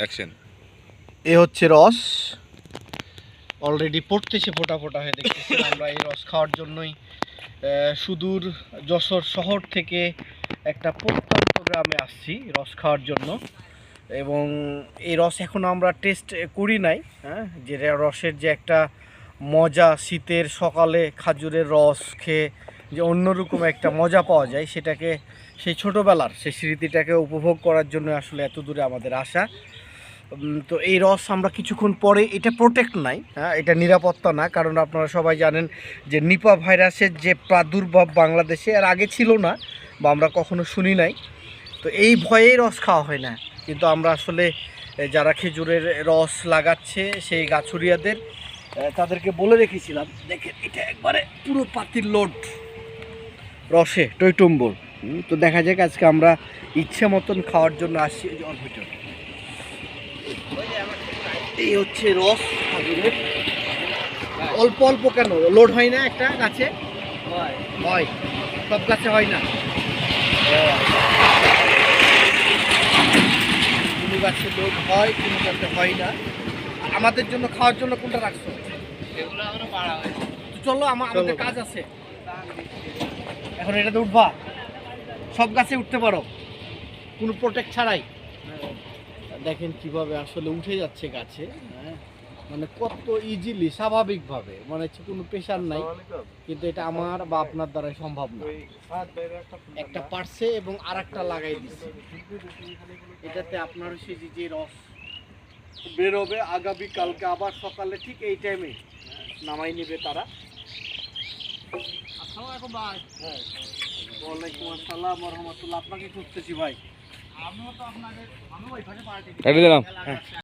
Action. এ হচ্ছে রস। Already পড়তেছে ফোটা ফোটা হয়ে দেখতেছি আমরা এই রস খাওয়ার জন্যই। সুদূর যশোর শহর থেকে একটা প্রত্যন্ত গ্রামে আসছি রস খাওয়ার জন্য। এবং এই রস এখন আমরা টেস্ট করি নাই হ্যাঁ? যে রসের যে একটা মজা শীতের সকালে খাজুরের রস খেয়ে যে অন্যরকম একটা মজা পাওয়া যায় সেটাকে সেই ছোটোবেলার সেই স্মৃতিটাকে উপভোগ করার জন্য আসলে এত দূরে আমাদের আসা। তো এই রস আমরা কিছুক্ষণ পরে, এটা প্রোটেক্ট নাই হ্যাঁ এটা নিরাপত্তা না, কারণ আপনারা সবাই জানেন যে নিপা ভাইরাসের যে প্রাদুর্ভাব বাংলাদেশে আর আগে ছিল না, বা আমরা কখনো শুনি নাই। তো এই ভয়েই রস খাওয়া হয় না। কিন্তু আমরা আসলে যারা খেজুরের রস লাগাচ্ছে, সেই গাছুরিয়াদের তাদেরকে বলে রেখেছিলাম, দেখেন, এটা একবারে পুরো পাতির লোড রসে। টইটুম্বর। তো দেখা যাক আজকে আমরা ইচ্ছে মতন খাওয়ার জন্য আসছি যে ভিতরে এই হচ্ছে রস খাজুরের। অল্প অল্প কেন? লোড হয় না একটা গাছে? হয়। সব গাছে হয় না? কোনো গাছে লোড হয় কোনো গাছে হয় না। আমাদের জন্য খাওয়ার জন্য কোনটা রাখছো? চলো আমার আমাদের কাজ আছে। এখন এটাতে উঠবা। সব গাছে উঠতে পারো। কোনো প্রোটেক্ট ছাড়াই। দেখেন কীভাবে আসলে উঠে যাচ্ছে গাছে হ্যাঁ? মানে কত ইজিলি স্বাভাবিকভাবে। মানে হচ্ছে কোনো প্রেশার নাই, কিন্তু এটা আমার বা আপনার দ্বারাই সম্ভব না। একটা পারছে এবং আর একটা লাগাই দিচ্ছে এটাতে আপনার হচ্ছে যে রস বেরোবে, আগামী কালকে আবার সকালে ঠিক এই টাইমে নামাই নেবে তারা। আসসালামাইকুম ভাই। হ্যাঁ। ওয়ালাইকুম আসসালাম রহমতুল্লাহ। আপনাকে খুঁজতেছি ভাই। আমিও তো আপনাদের